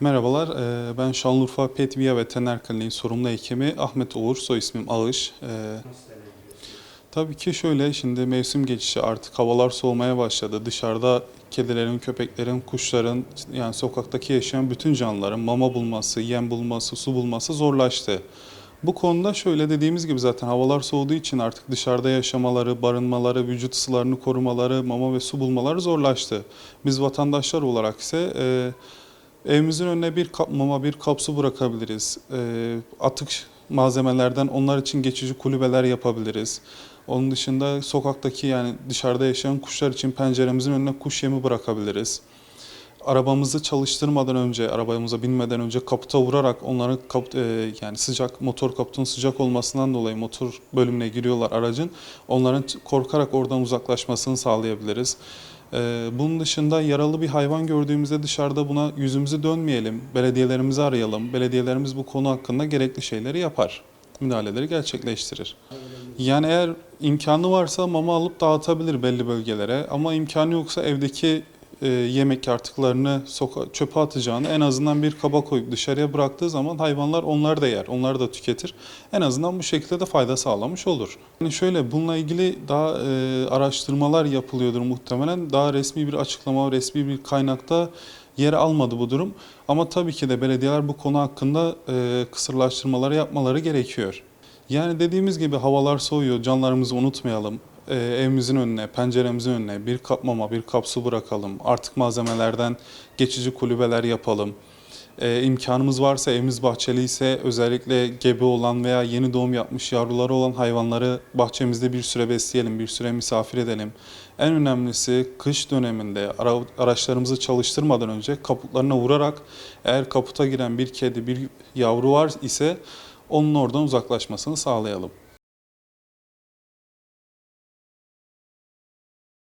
Merhabalar, ben Şanlıurfa Pet Via Veteriner Kliniği sorumlu hekimi Ahmet Uğur, soy ismim Ağış. Tabii ki şöyle, şimdi mevsim geçişi artık havalar soğumaya başladı. Dışarıda kedilerin, köpeklerin, kuşların, yani sokaktaki yaşayan bütün canlıların mama bulması, yem bulması, su bulması zorlaştı. Bu konuda şöyle dediğimiz gibi zaten havalar soğuduğu için artık dışarıda yaşamaları, barınmaları, vücut ısılarını korumaları, mama ve su bulmaları zorlaştı. Biz vatandaşlar olarak ise eee Evimizin önüne bir kap mama, bir kap su bırakabiliriz. Ee, atık malzemelerden onlar için geçici kulübeler yapabiliriz. Onun dışında sokaktaki yani dışarıda yaşayan kuşlar için penceremizin önüne kuş yemi bırakabiliriz. Arabamızı çalıştırmadan önce, arabamıza binmeden önce kaputa vurarak onların kap, e, yani sıcak motor kaputunun sıcak olmasından dolayı motor bölümüne giriyorlar aracın. Onların korkarak oradan uzaklaşmasını sağlayabiliriz. Ee, bunun dışında yaralı bir hayvan gördüğümüzde dışarıda buna yüzümüzü dönmeyelim, belediyelerimizi arayalım. Belediyelerimiz bu konu hakkında gerekli şeyleri yapar, müdahaleleri gerçekleştirir. Yani eğer imkanı varsa mama alıp dağıtabilir belli bölgelere ama imkanı yoksa evdeki e, yemek artıklarını soka çöpe atacağını en azından bir kaba koyup dışarıya bıraktığı zaman hayvanlar onlar da yer, onlar da tüketir. En azından bu şekilde de fayda sağlamış olur. Yani şöyle bununla ilgili daha e, araştırmalar yapılıyordur muhtemelen. Daha resmi bir açıklama, resmi bir kaynakta yer almadı bu durum. Ama tabii ki de belediyeler bu konu hakkında e, kısırlaştırmaları yapmaları gerekiyor. Yani dediğimiz gibi havalar soğuyor, canlarımızı unutmayalım. Ee, evimizin önüne, penceremizin önüne bir kap mama, bir kap su bırakalım. Artık malzemelerden geçici kulübeler yapalım. Ee, imkanımız varsa evimiz bahçeliyse özellikle gebe olan veya yeni doğum yapmış yavruları olan hayvanları bahçemizde bir süre besleyelim, bir süre misafir edelim. En önemlisi kış döneminde ara- araçlarımızı çalıştırmadan önce kaputlarına vurarak eğer kaputa giren bir kedi, bir yavru var ise onun oradan uzaklaşmasını sağlayalım.